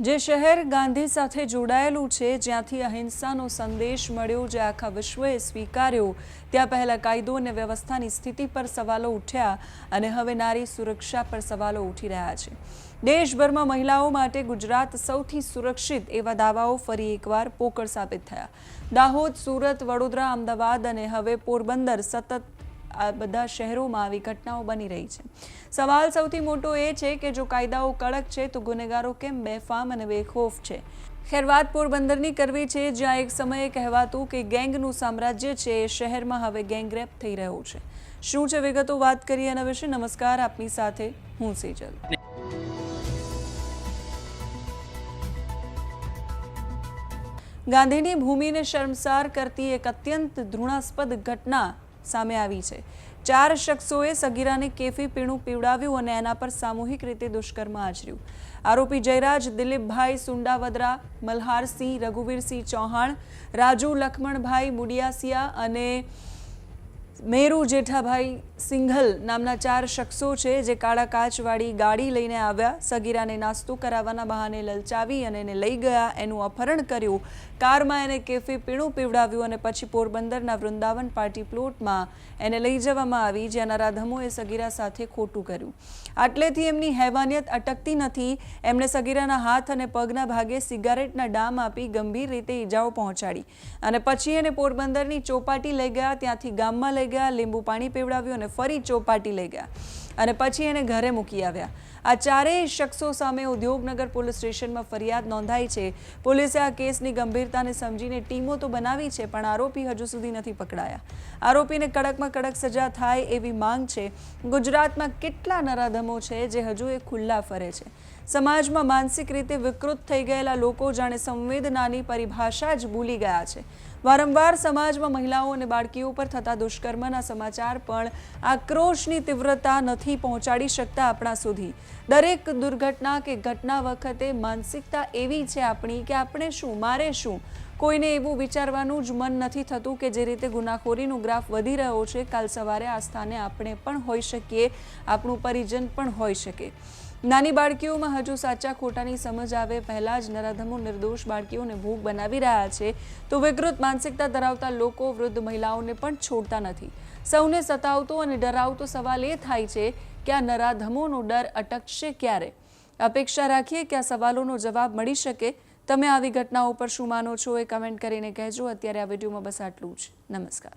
જે શહેર ગાંધી સાથે જોડાયેલું છે, જ્યાંથી અહિંસાનો સંદેશ મળ્યો, જે આખા વિશ્વએ સ્વીકાર્યો. ત્યાં પહેલાં કાયદો અને વ્યવસ્થાની સ્થિતિ પર સવાલો ઉઠ્યા અને હવે નારી સુરક્ષા પર સવાલો ઉઠી રહ્યા છે. દેશભરમાં મહિલાઓ માટે ગુજરાત સૌથી સુરક્ષિત એવા દાવાઓ ફરી એકવાર પોકળ સાબિત થયા. દાહોદ, સુરત, વડોદરા, અમદાવાદ અને હવે પોરબંદર સતત આ બધા શહેરોમાં આવી ઘટનાઓ બની રહી છે. સવાલ સૌથી મોટો એ છે કે જો કાયદાઓ કડક છે તો ગુનેગારો કેમ બેફામ અને બેખોફ છે? ખેરવાદ પોરબંદરની કરવી છે, જ્યાં એક સમયે કહેવાતું કે ગેંગનું સામ્રાજ્ય છે, એ શહેરમાં હવે ગેંગરેપ થઈ રહ્યું છે. શું છે વિગતો વાત કરીએ એના વિશે? નમસ્કાર, આપની સાથે હું સેજલ ગાંધીની ભૂમિને શર્મસાર કરતી એક અત્યંત ઘૃણાસ્પદ ઘટના સામે આવી છે. ચાર શખ્સોએ સગીરાને કેફી પીણું પીવડાવ્યું અને એના પર સામૂહિક રીતે દુષ્કર્મ આચર્યું. આરોપી જયરાજ, દિલીપભાઈ, સુંડાવદરા, મલ્હારસિંહ, રઘુવીરસિંહ ચૌહાણ, રાજુ લખમણભાઈ મુડિયાસિયા અને મેરુ જેઠાભાઈ સિંઘલ નામના ચાર શખ્સો છે જે કાળા કાચવાળી ગાડી લઈને આવ્યા, સગીરાને નાસ્તો કરાવવાના બહાને લલચાવી અને એને લઈ ગયા. એનું અપહરણ કર્યું. કારમાં એને કેફી પીણું પીવડાવ્યું અને પછી પોરબંદરના વૃંદાવન પાર્ટી પ્લોટમાં એને લઈ જવામાં આવી, જ્યાં નરાધમોએ સગીરા સાથે ખોટું કર્યું. આટલેથી એમની હેવાનિયત અટકતી નથી. એમણે સગીરાના હાથ અને પગના ભાગે સિગારેટના ડામ આપી ગંભીર રીતે ઈજાઓ પહોંચાડી. અને પછી એને પોરબંદરની ચોપાટી લઈ ગયા, ત્યાંથી ગામમાં લઈ ગયા, લીંબુ પાણી પીવડાવ્યું અને ફરી ચોપાટી લઈ ગયા અને પછી એને ઘરે મૂકી આવ્યા. આ ચારેય શખ્સો સામે ઉદ્યોગનગર પોલીસ સ્ટેશનમાં ફરિયાદ નોંધાઈ છે. પોલીસે આ કેસની ગંભીરતાને સમજીને ટીમો તો બનાવી છે, પણ આરોપી હજુ સુધી નથી પકડાયા. આરોપીને કડકમાં કડક સજા થાય એવી માંગ છે. ગુજરાતમાં કેટલા નરાધમો છે જે હજુ એ ખુલ્લા ફરે છે? સમાજમાં માનસિક રીતે વિકૃત થઈ ગયેલા લોકો જાણે સંવેદનાની પરિભાષા જ ભૂલી ગયા છે. વારંવાર સમાજમાં મહિલાઓ અને બાળકીઓ પર થતા દુષ્કર્મના સમાચાર પણ આક્રોશની તીવ્રતા નથી પહોંચાડી શકતા આપણા સુધી. દરેક દુર્ઘટના કે ઘટના વખતે માનસિકતા એવી છે આપણી કે આપણે શું, મારે શું? કોઈને એવું વિચારવાનું જ મન નથી થતું કે જે રીતે ગુનાખોરીનું ગ્રાફ વધી રહ્યો છે, કાલ સવારે આ સ્થાને આપણે પણ હોઈ શકીએ, આપણું પરિજન પણ હોઈ શકે. નાની બાળકીઓમાં હજુ સાચા ખોટાની સમજ આવે, પહેલાં જ નરાધમો નિર્દોષ બાળકીઓને ભોગ બનાવી રહ્યા છે. તો વિકૃત માનસિકતા ધરાવતા લોકો વૃદ્ધ મહિલાઓને પણ છોડતા નથી. સૌને સતાવતો અને ડરાવતો સવાલ એ થાય છે કે આ નરાધમોનો ડર અટકશે ક્યારે? અપેક્ષા રાખીએ કે આ સવાલોનો જવાબ મળી શકે. તમે આવી ઘટનાઓ પર શું માનો છો એ કમેન્ટ કરીને કહેજો. અત્યારે આ વિડીયોમાં બસ આટલું જ. નમસ્કાર.